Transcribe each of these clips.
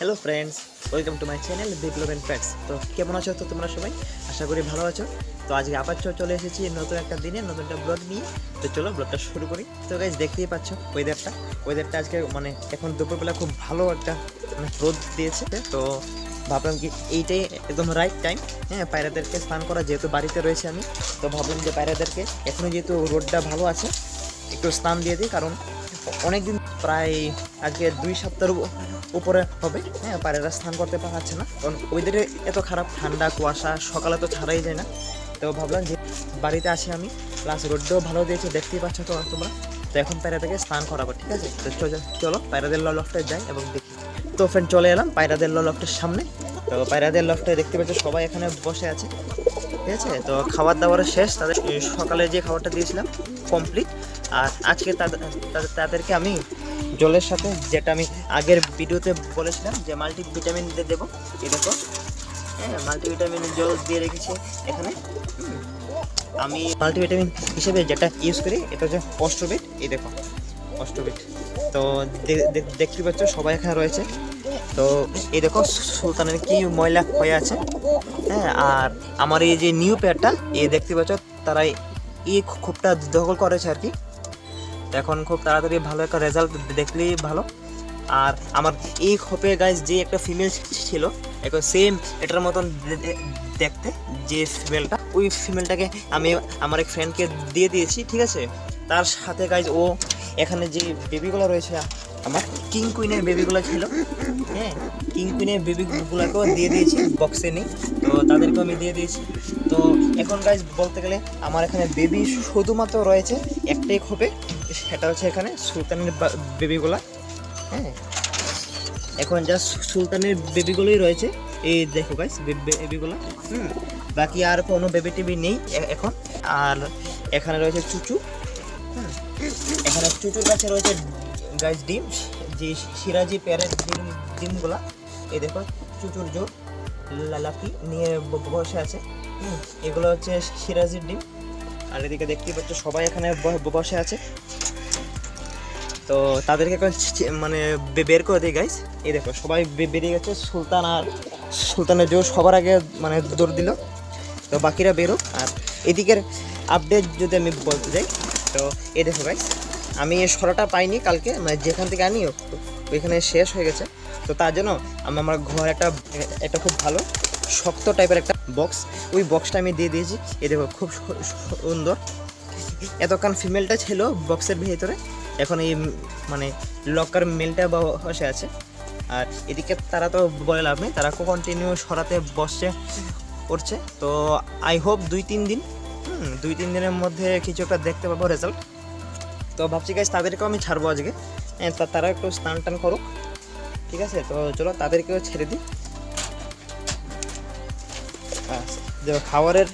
Hello friends welcome to my channel and facts তো কেমন আছো? তো তোমরা সবাই? আশা করি ভালো আছো। তো আজকে আবার চলে এসেছি নতুন একটা দিনে, নতুন একটা ব্লগ নিয়ে। তো চলো ব্লগটা শুরু করি। তো গাইজ দেখতেই পাচ্ছ ওয়েদারটা ওয়েদারটা আজকে মানে এখন দুপুরবেলা খুব ভালো একটা মানে রোদ দিয়েছে। তো ভাবলাম কি এইটাই একদম রাইট টাইম হ্যাঁ পায়রাদেরকে স্নান করা, যেহেতু বাড়িতে রয়েছে আমি, তো ভাবলাম যে পায়রাদেরকে এখনও যেহেতু রোডটা ভালো আছে, একটু স্নান দিয়ে দিই, কারণ অনেকদিন প্রায় আজকে দুই সপ্তাহের উপ- উপরে হবে হ্যাঁ পায়রারা স্নান করতে পারছে না। কারণ ওয়েদারে এত খারাপ, ঠান্ডা, কুয়াশা, সকালে তো ছাড়াই যায় না। তো ভাবলাম যে বাড়িতে আছি আমি প্লাস রোডটাও ভালো দিয়েছে, দেখতেই পাচ্ছ তো তোমরা। তো এখন পায়রাদেরকে স্নান করাবো, ঠিক আছে? তো চলো- চলো, পায়রাদের লফটে যাই এবং দেখি। তো ফ্রেন্ড চলে এলাম পায়রাদের লফটের সামনে। তো পায়রাদের লফটে দেখতে পাচ্ছ সবাই এখানে বসে আছে, ঠিক আছে? তো খাবার দাবার শেষ, তাদের, সকালে যে খাবারটা দিয়েছিলাম কমপ্লিট আর আজকে তাদের- তাদেরকে আমি জলের সাথে, যেটা আমি আগের ভিডিওতে বলেছিলাম যে মাল্টি ভিটামিন দেবো। এই দেখো হ্যাঁ মাল্টিভিটামিন জল দিয়ে রেখেছি এখানে। আমি মাল্টিভিটামিন হিসেবে যেটা ইউজ করি, এটা হচ্ছে অস্ট্রোবিট এই দেখো অস্ট্রোবিট তো দেখতে পাচ্ছ, সবাই এখানে রয়েছে। তো এই দেখো, সুলতানের কি ময়লা হয়ে আছে। হ্যাঁ আর আমার এই যে নিউ পেয়ারটা এই দেখতে পাচ্ছ তারা এই খোপটা দখল করেছে আর কি। এখন খুব তাড়াতাড়ি ভালো একটা রেজাল্ট দেখলেই ভালো। আর আমার এই খোপে গাইজ যে একটা ফিমেল ছিল এখন সেম এটার মতন দেখতে যে ফিমেলটা ওই ফিমেলটাকে আমি আমার এক ফ্রেন্ডকে দিয়ে দিয়েছি, ঠিক আছে? তার সাথে গাইজ ও এখানে যে বেবিগুলো রয়েছে, আমার কিং কুইনের বেবিগুলো ছিল। হ্যাঁ কিং কুইনের বেবিগুলোকেও দিয়ে দিয়েছি বক্সে নেই। তো তাদেরকেও আমি দিয়ে দিয়েছি। তো এখন গাইজ বলতে গেলে আমার এখানে বেবি শুধুমাত্র রয়েছে একটাই খোপে সেটা হচ্ছে এখানে সুলতানের বেবিগুলা হ্যাঁ। এখন যা সুলতানের বেবিগুলোই রয়েছে। এই দেখো গাইস বেবিগুলো, হুম। বাকি আর কোনো বেবি টেবি নেই এখন। আর এখানে রয়েছে চুচু এখানে চুচুর কাছে রয়েছে গাইস ডিম, যে সিরাজি প্যারের ডিম, ডিমগুলা। এই দেখো, চুচুর জোর লালাপি নিয়ে বসে আছে। হুম, এগুলো হচ্ছে সিরাজির ডিম। আর এদিকে দেখতেই পাচ্ছ সবাই এখানে বসে আছে। তো তাদেরকে মানে বের করে দিই গাইস এই দেখো, সবাই বেরিয়ে গেছে। সুলতান আর সুলতানের জোর সবার আগে মানে দৌড় দিল। তো বাকিরা বেরো আর এদিকের আপডেট যদি আমি বলতে যাই, তো এই দেখো গাইস আমি সরাটা পাইনি কালকে। মানে যেখান থেকে আনি ওইখানে শেষ হয়ে গেছে। তো তার জন্য আমি আমার ঘর একটা একটা খুব ভালো। শক্ত টাইপের একটা বক্স ওই বক্সটা আমি দিয়ে দিয়েছি। এ দেখো, খুব সুন্দর। এতক্ষণ ফিমেলটা ছিল বক্সের ভেতরে। এখন এই মানে লকার মেলটা বসে আছে। আর এদিকে তারা তো বলে লাভ নেই, তারা কন্টিনিউ সরাতে, বসছে, করছে। তো আই হোপ দুই তিন দিন দুই তিন দিনের মধ্যে কিছু একটা দেখতে পাবো রেজাল্ট তো ভাবছি গাছ তাদেরকেও আমি ছাড়বো আজকে। হ্যাঁ তারা একটু স্নান টান করুক। ঠিক আছে? তো চলো, তাদেরকেও ছেড়ে দিই। খাবারের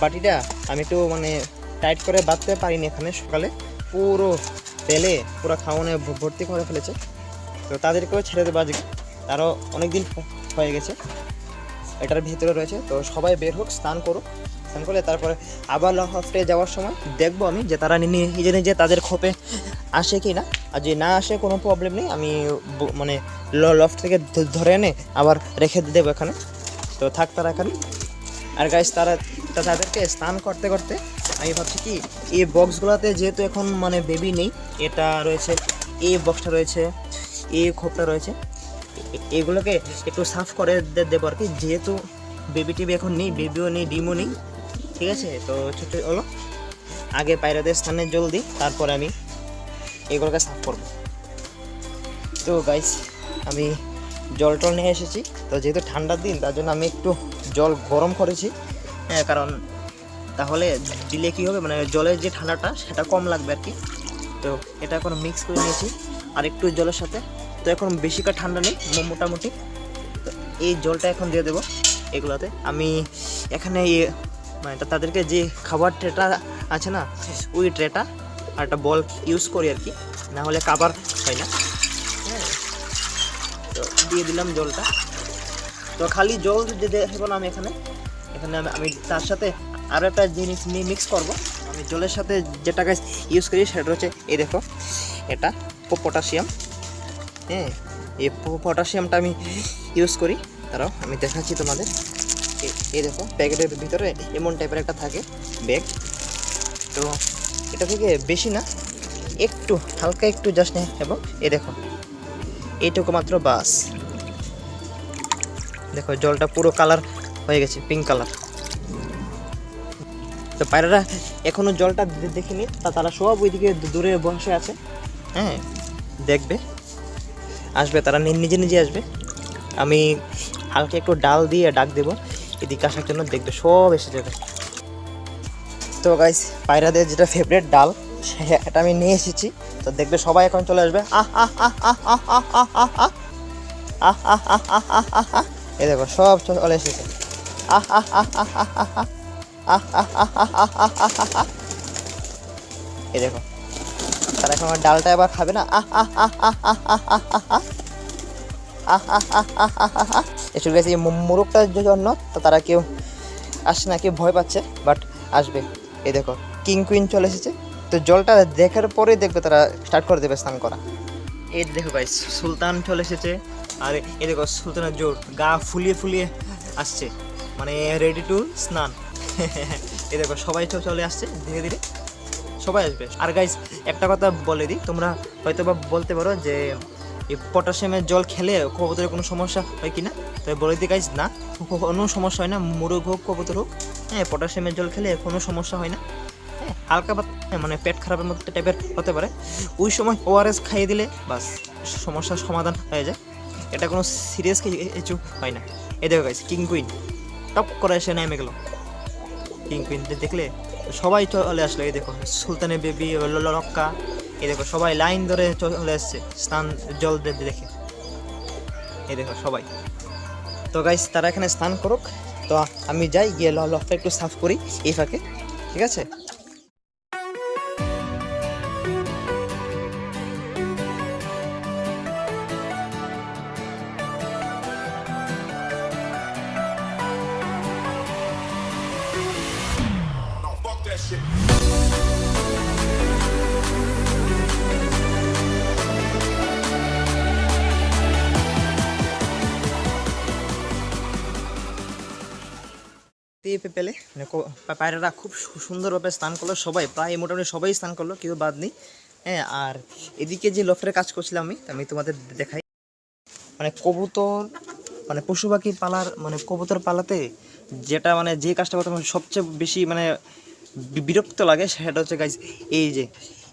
বাটিটা আমি একটু মানে টাইট করে বাঁধতে পারিনি এখানে সকালে। পুরো তেলে, পুরো খাওয়ানে ভর্তি করে ফেলেছে। তো তাদেরকেও ছেড়ে দেবো আজকে। তারও অনেক দিন হয়ে গেছে। এটার ভিতরে রয়েছে। তো সবাই বের হোক, স্নান করুক। স্নান করলে তারপরে আবার লফটে যাওয়ার সময় দেখব আমি যে তারা নিজে নিজে তাদের খোপে আসে কি না আর যে না আসে, কোনো প্রবলেম নেই। আমি মানে লফট থেকে ধরে এনে আবার রেখে দেবো এখানে। তো থাক তারা এখানে। আর গাইস তারা তাদেরকে স্নান করতে করতে আমি ভাবছি কি, এই বক্সগুলোতে যেহেতু এখন মানে বেবি নেই, এটা রয়েছে, এই বক্সটা রয়েছে, এই খোপটা রয়েছে এগুলোকে একটু সাফ করে দেবো আর কি। যেহেতু বেবি টিবি এখন নেই বেবিও নেই, ডিমও নেই, ঠিক আছে? তো ছোট হলো, আগে পায়রাদের স্থানে জল দিই, তারপরে আমি এগুলোকে সাফ করব। তো গাইস আমি জল টল নিয়ে এসেছি। তো যেহেতু ঠান্ডার দিন, তার জন্য আমি একটু জল গরম করেছি। হ্যাঁ কারণ তাহলে দিলে কী হবে? মানে জলের যে ঠান্ডাটা, সেটা কম লাগবে আর কি। তো এটা এখন মিক্স করে নিয়েছি। আর একটু জলের সাথে। তো এখন বেশিকার ঠান্ডা নেই মোটামুটি। তো এই জলটা এখন দিয়ে দেবো এগুলোতে। আমি এখানে মানে তাদেরকে যে খাবার ট্রেটা আছে না, ওই ট্রেটা আর একটা বল ইউজ করি আর কি। না হলে কাবার হয় না। হ্যাঁ। তো দিয়ে দিলাম জলটা। তো খালি জল যে দেখব না আমি এখানে। এখানে আমি আমি তার সাথে আরও একটা জিনিস নিয়ে মিক্স করব। আমি জলের সাথে যেটা গাছ ইউজ করি সেটা হচ্ছে, এই দেখো, এটা পটাশিয়াম হ্যাঁ এই পটাশিয়ামটা আমি ইউজ করি। তারাও আমি দেখাচ্ছি তোমাদের। এ- এই দেখো, প্যাকেটের ভিতরে এমন টাইপের একটা থাকে ব্যাগ তো এটা থেকে বেশি না, একটু, হালকা একটু জাস্ট নেই এবং এই দেখো, এইটুকু মাত্র বাস। দেখো জলটা পুরো কালার হয়ে গেছে পিঙ্ক কালার তো পায়রারা এখনও জলটা দেখিনি তা তারা সব ওইদিকে দূরে বসে আছে হ্যাঁ দেখবে আসবে তারা নিজে নিজে আসবে আমি হালকা একটু ডাল দিয়ে ডাক দেবো এদিকে আসার জন্য দেখবে সব এসে যাবে তো গাইস পায়রাদের যেটা ফেভারিট ডাল সেটা আমি নিয়ে এসেছি তো দেখবে সবাই এখন চলে আসবে আহ আহ আহ আহ আহ আহ আহ আহ আহ আহ আহ আহ আহ আহ এই দেখো সব চলে এসেছে এই দেখো তারা এখন আমার ডালটা এবার খাবে না আহ এসব গেছে এই মোরগটার জন্য তো তারা কেউ আসছে না কেউ ভয় পাচ্ছে বাট আসবে এই দেখো কিং কুইন চলে এসেছে তো জলটা দেখার পরে দেখবে তারা স্টার্ট করে দেবে স্নান করা এই দেখো ভাই সুলতান চলে এসেছে আর, এই দেখো, সুলতানের জোর, গা ফুলিয়ে ফুলিয়ে আসছে। মানে রেডি টু স্নান। এই দেখো, সবাই তো চলে আসছে, ধীরে ধীরে। সবাই আসবে। আর গাইস একটা কথা বলে দিই, তোমরা হয়তো বা বলতে পারো যে, এই পটাশিয়ামের জল খেলে কবুতরের কোনো সমস্যা হয় কি না তবে বলে দিই গাইজ না, কোনো সমস্যা হয় না, মুরগ হোক, কবুতর হোক হ্যাঁ পটাশিয়ামের জল খেলে কোনো সমস্যা হয় না। হ্যাঁ হালকা পাতলা মানে পেট খারাপের মতো টাইপের হতে পারে। ওই সময় ওআরএস খাইয়ে দিলে বাস, সমস্যার সমাধান হয়ে যায়। এটা কোনো সিরিয়াস কিছু হয় না। এই দেখো গাইস কিং কুইন টপ করে এসে নেমে গেলো। কিং কুইন দেখলে সবাই চলে আসলো, এই দেখো, সুলতানের বেবি লক্কা এই দেখো, সবাই লাইন ধরে চলে আসছে স্নান জল দেখে। এই দেখো সবাই। তো গাইস তারা এখানে স্নান করুক। তো আমি যাই, গিয়ে ল- লকটা একটু সাফ করি এই ফাঁকে, ঠিক আছে? পেয়ে পে- পেলে মানে পায়রারা খুব সুন্দরভাবে স্নান করল, সবাই, প্রায় মোটামুটি সবাই স্নান করল কেউ বাদ নেই। হ্যাঁ আর এদিকে যে লফটের কাজ করছিলাম আমি আমি তোমাদের দেখাই। মানে কবুতর মানে পশু পাখি পালার মানে কবুতর পালাতে যেটা মানে যে কাজটা করতে সবচেয়ে বেশি মানে বিরক্ত লাগে, সেটা হচ্ছে গাইজ এই যে,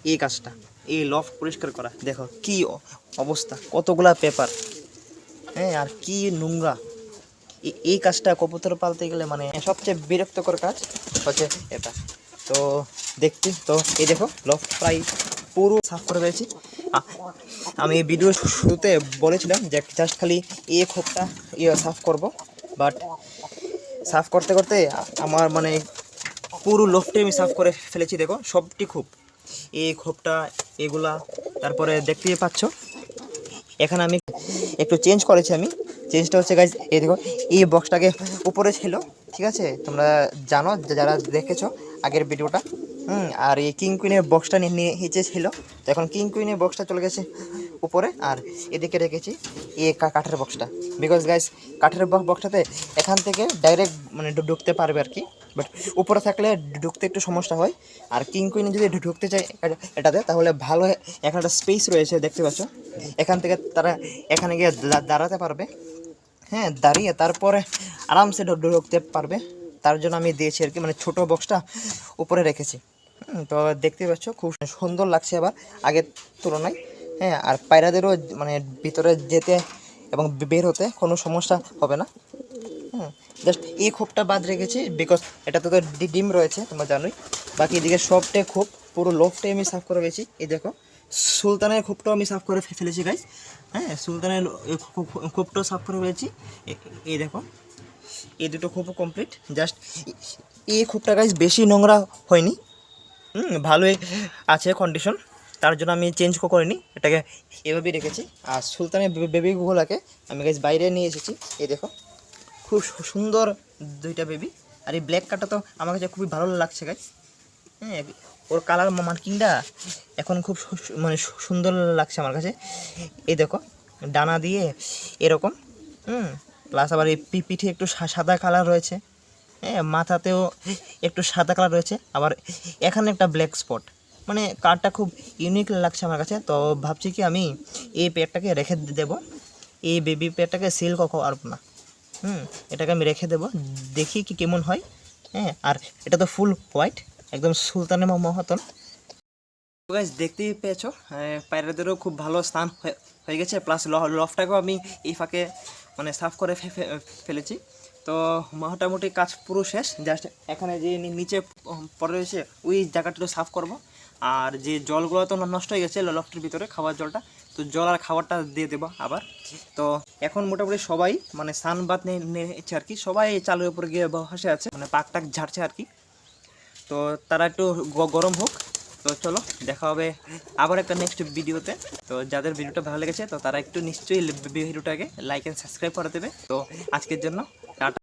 এই কাজটা, এই লফট পরিষ্কার করা। দেখো কি অবস্থা, কতগুলা পেপার। হ্যাঁ আর কি নোংরা। এই কাজটা কবুতর পালতে গেলে মানে সবচেয়ে বিরক্তকর কাজ হচ্ছে এটা। তো দেখছি, তো এই দেখো লফট প্রায় পুরো সাফ করে আ- আমি ভিডিও শুরুতে বলেছিলাম যে জাস্ট খালি এই খোপটা ইয়ে সাফ করব বাট সাফ করতে করতে আমার মানে পুরো লোফটে আমি সাফ করে ফেলেছি, দেখো, সবটি খোপ। এই খোপটা, এগুলা, তারপরে দেখতেই পাচ্ছ, এখানে আমি একটু চেঞ্জ করেছি আমি। চেঞ্জটা হচ্ছে গাইজ এই দেখো, এই বক্সটাকে উপরে ছিল, ঠিক আছে? তোমরা জানো যারা দেখেছ আগের ভিডিওটা, হুম, আর এই কিং কুইনের বক্সটা নিয়ে নিচে ছিল। তো এখন কিং কুইনের বক্সটা চলে গেছে উপরে, আর এদিকে রেখেছি কা- কাঠের বক্সটা বিকজ গাইজ কাঠের বক্সটাতে এখান থেকে ডাইরেক্ট মানে ঢুকতে পারবে আর কি। বাট উপরে থাকলে ঢুকতে একটু সমস্যা হয়। আর কিং কুইনে যদি ঢুকতে চায় এটাতে, তাহলে ভালো এখানে একটা স্পেস রয়েছে, দেখতে পাচ্ছ? এখান থেকে তারা এখানে গিয়ে দাঁড়াতে পারবে। হ্যাঁ দাঁড়িয়ে তারপরে আরামসে ঢুকতে পারবে। তার জন্য আমি দিয়েছি আর কি মানে ছোটো বক্সটা উপরে রেখেছি। তো দেখতে পাচ্ছ, খুব সুন্দর লাগছে আবার আগের তুলনায়। হ্যাঁ আর পায়রাদেরও মানে ভিতরে যেতে এবং বের হতে কোনো সমস্যা হবে না। হুম জাস্ট এই খোপটা বাদ রেখেছি বিকজ এটাতে তো ডিম রয়েছে, তোমরা জানোই। বাকি এদিকে সবটাই খোপ, পুরো লোফটাই আমি সাফ করে পেয়েছি এই দেখো সুলতানের খোপটাও আমি সাফ করে ফেলেছি গাইস হ্যাঁ সুলতানের খোপটাও সাফ করে ফেলেছি। এই দেখো, এই দুটো খোপও কমপ্লিট জাস্ট এই খোপটা গাইজ বেশি নোংরা হয়নি। হুম, ভালোই আছে কন্ডিশন তার জন্য আমি চেঞ্জ করিনি। এটাকে এভাবেই রেখেছি। আর সুলতানের বে- বেবিগুলোকে আমি গাইস বাইরে নিয়ে এসেছি। এই দেখো, খুব সুন্দর দুইটা বেবি আর এই ব্ল্যাক কারটা তো আমার কাছে খুবই ভালো লাগছে গাইস হ্যাঁ ওর কালার মার্কিংটা এখন খুব মানে সুন্দর লাগছে আমার কাছে। এই দেখো, ডানা দিয়ে এরকম, হুম প্লাস আবার এই পিঠে একটু সাদা কালার রয়েছে। হ্যাঁ মাথাতেও একটু সাদা কালার রয়েছে। আবার এখানে একটা ব্ল্যাক স্পট মানে কারটা খুব ইউনিক লাগছে আমার কাছে। তো ভাবছি কি আমি এই পেয়ারটাকে রেখে দেব। এই বেবি পেয়ারটাকে সিল করব না। হুম, এটাকে আমি রেখে দেবো। দেখি কি কেমন হয়। হ্যাঁ আর এটা তো ফুল হোয়াইট একদম সুলতানের ম- মহতন। গাইজ দেখতেই পেয়েছ পায়রাদেরও খুব ভালো স্থান হয়ে- গেছে প্লাস লফটাকেও আমি এই ফাঁকে মানে সাফ করে ফেলেছি। তো মোটামুটি কাজ পুরো শেষ জাস্ট এখানে যে নিচে পড়ে রয়েছে, ওই জায়গাটা সাফ করব। আর যে জলগুলো তো নষ্ট হয়ে গেছে লফটের ভিতরে, খাবার জলটা, তো জল আর খাবারটা দিয়ে দেবো আবার। তো এখন মোটামুটি সবাই মানে স্নান বাদ নিয়ে নিয়েছে আর কি, সবাই চালের উপরে গিয়ে বসে আছে মানে পাক টাক ঝাড়ছে আর কি। তো তারা একটু গরম হোক। তো চলো, দেখা হবে আবার একটা নেক্সট ভিডিওতে তো যাদের ভিডিওটা ভালো লেগেছে, তো তারা একটু নিশ্চয়ই ভিডিওটাকে লাইক অ্যান্ড সাবস্ক্রাইব করে দেবে। তো আজকের জন্য